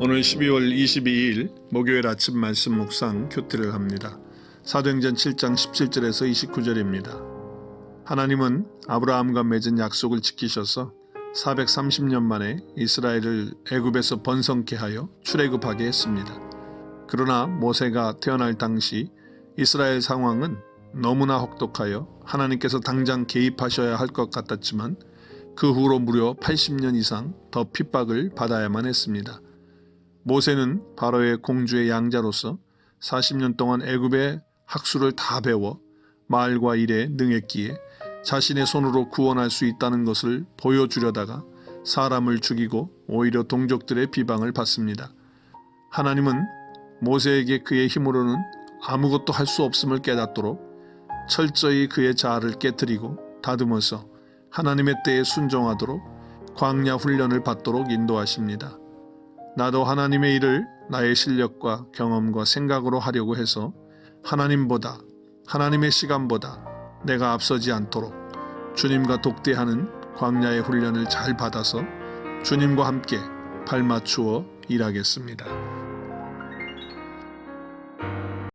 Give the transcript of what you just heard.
12월 22일 목요일 아침 말씀 묵상 큐티를 합니다. 사도행전 7장 17절에서 29절입니다. 하나님은 아브라함과 맺은 약속을 지키셔서 430년 만에 이스라엘을 애굽에서 번성케 하여 출애굽하게 했습니다. 그러나 모세가 태어날 당시 이스라엘 상황은 너무나 혹독하여 하나님께서 당장 개입하셔야 할 것 같았지만 그 후로 무려 80년 이상 더 핍박을 받아야만 했습니다. 모세는 바로의 공주의 양자로서 40년 동안 애굽의 학수를 다 배워 말과 일에 능했기에 자신의 손으로 구원할 수 있다는 것을 보여주려다가 사람을 죽이고 오히려 동족들의 비방을 받습니다. 하나님은 모세에게 그의 힘으로는 아무것도 할 수 없음을 깨닫도록 철저히 그의 자아를 깨뜨리고 다듬어서 하나님의 때에 순종하도록 광야 훈련을 받도록 인도하십니다. 나도 하나님의 일을 나의 실력과 경험과 생각으로 하려고 해서 하나님보다 하나님의 시간보다 내가 앞서지 않도록 주님과 독대하는 광야의 훈련을 잘 받아서 주님과 함께 발맞추어 일하겠습니다.